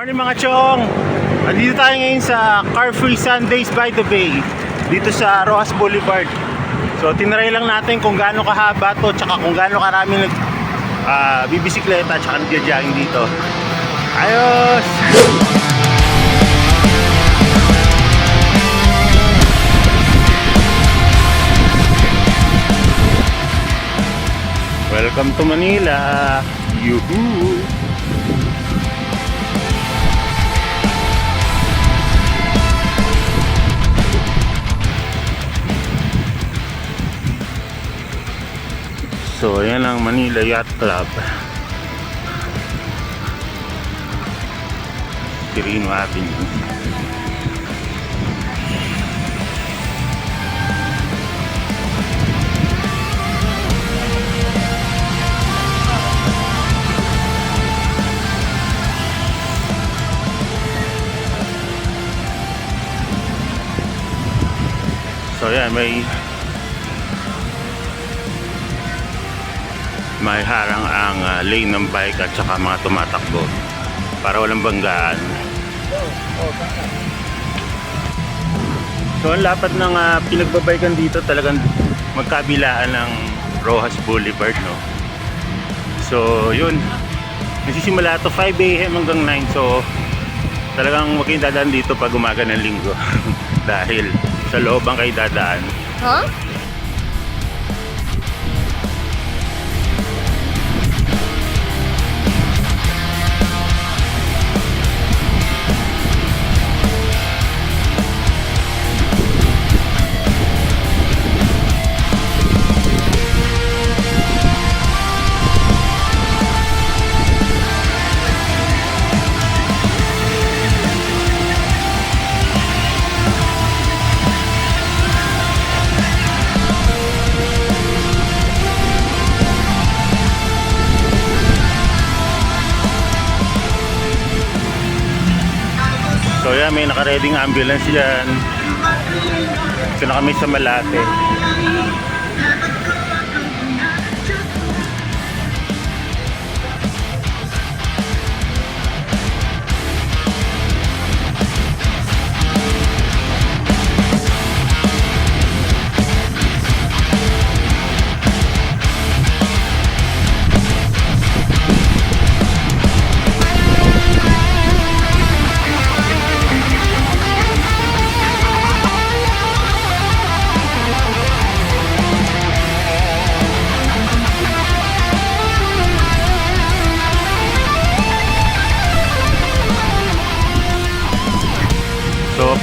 Morning mga chong! Andito tayo ngayon sa Car Free Sundays by the Bay dito sa Rojas Boulevard. So tinry lang natin kung gaano kahaba to tsaka kung gaano karami nag ah, bibisikleta tsaka nagja-jogging dito. Ayos! Welcome to Manila! Yuhu! So, ayan ang Manila Yacht Club. Quirino Avenue. So, ayan, may may harang ang ah, lane ng bike at saka mga tumatakbo para walang banggaan. So ang lapat ng uh, pinagbabaykan dito talagang magkabilaan ng Rojas Boulevard no. So yun. Nagsisimula to 5 AM hanggang 9 so talagang huwag kayong dadaan dito pag umaga ng linggo dahil sa loob ang kayo dadaan Huh? May nakareding ambulance yan. Ito na kami sa Malate.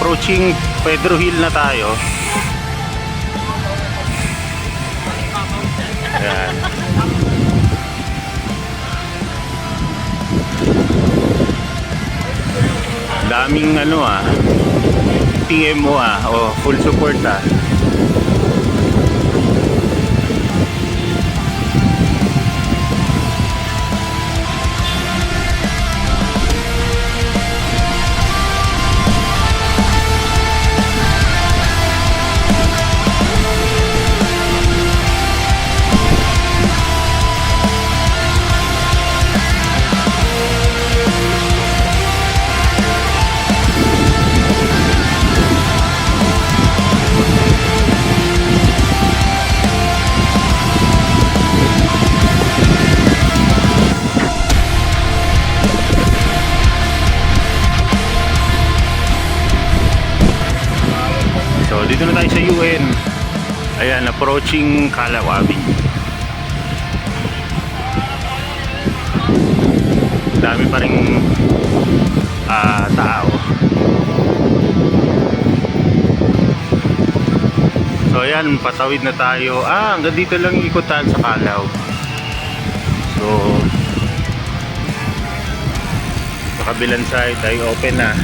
Approaching Pedro Hill na tayo. Ayan. Daming ano ah TMO ah o full support ah. UN. Ayan, approaching Avenue. Dami pa rin ah, tao. So ayan, patawid na tayo. Ah, hanggang dito lang ikutan sa Calao. So, sa kabilang side ay open na.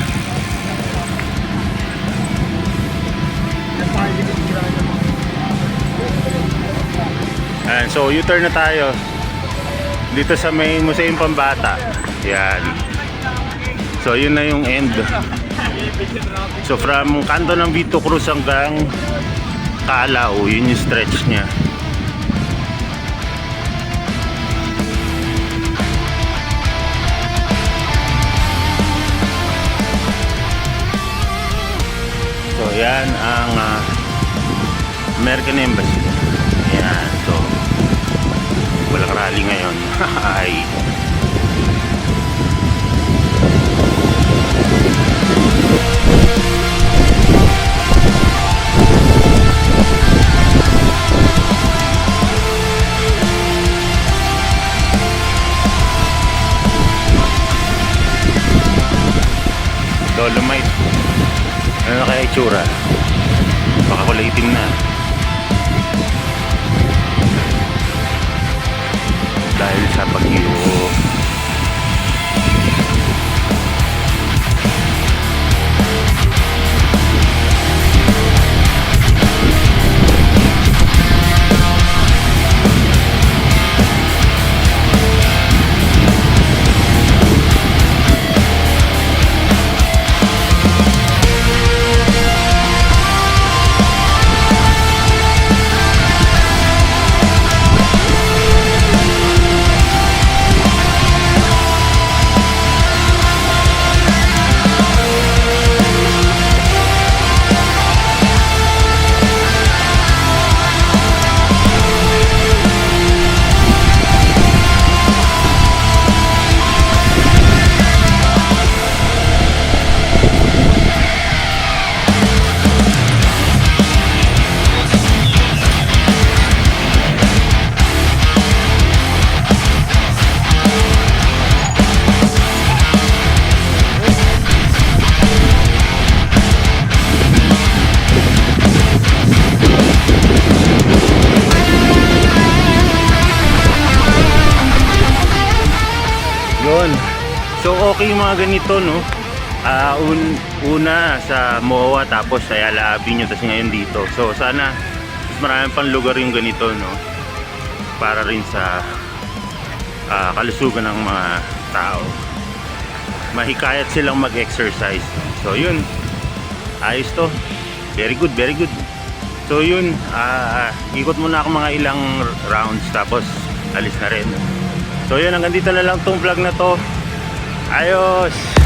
Ayan, so U-turn na tayo. Dito sa may Museum Pambata. Yan. So yun na yung end. So from kanto ng Vito Cruz hanggang Calao, yun yung stretch niya. So yan ang uh, American Embassy. Rally ngayon. Ay. Dolomite. Ano na kaya itsura? Baka kulay itim na. Sa bagyo. So okay yung mga ganito no. Ah, un- una sa MOA tapos sa Ayala Avenue tapos ngayon dito. So sana mas marami pang lugar yung ganito no. Para rin sa ah, kalusugan ng mga tao. Mahikayat silang mag-exercise. So yun. Ayos to. Very good, very good. So yun, ah ikot muna ako mga ilang rounds tapos alis na rin. So yun, hanggang dito na lang tong vlog na to. Ayos!